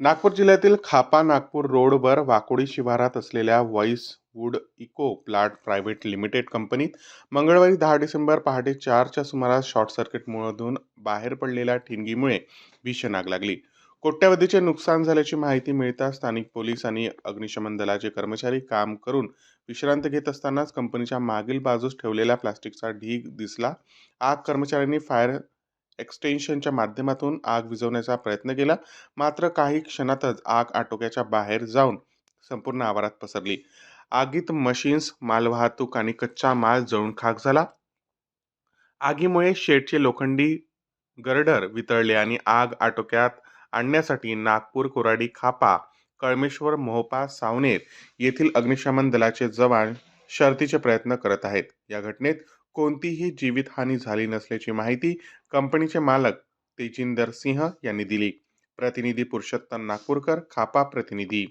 नागपूर जिल्ह्यातील खापा नागपूर रोडवर वाकोडी शिवारात असलेल्या voice wood eco plot private limited कंपनीत मंगळवारी दहा डिसेंबर पहाटे चारच्या सुमारास शॉर्ट सर्किटमधून बाहेर पडलेल्या ठिणगीमुळे भीषण आग लागली. कोट्यावधीचे नुकसान झाल्याची माहिती मिळताच स्थानिक पोलीस आणि अग्निशमन दलाचे कर्मचारी काम करून विश्रांत घेत असतानाच कंपनीच्या मागील बाजूस ठेवलेला प्लास्टिकचा ढीग दिसला. आग कर्मचाऱ्यांनी फायर एक्सटेन्शनच्या माध्यमातून आग विझवण्याचा प्रयत्न केला. मात्र काही क्षणातच आग आटोक्याच्या बाहेर जाऊन संपूर्ण आवारात पसरली. आगीत मशीन्स मालवाहतूक आणि कच्चा माल जळून खाक झाला. आगीमुळे शेडचे लोखंडी गर्डर वितळले आणि आग आटोक्यात आणण्यासाठी नागपूर कोराडी खापा कळमेश्वर मोहपा सावनेर येथील अग्निशमन दलाचे जवान शर्तीचे प्रयत्न करत आहेत. या घटनेत कोणतीही जीवितहानी झाली नसल्याची माहिती कंपनीचे मालक तेजिंदर सिंह यांनी दिली. प्रतिनिधी पुरुषोत्तम नागपूरकर खापा प्रतिनिधी.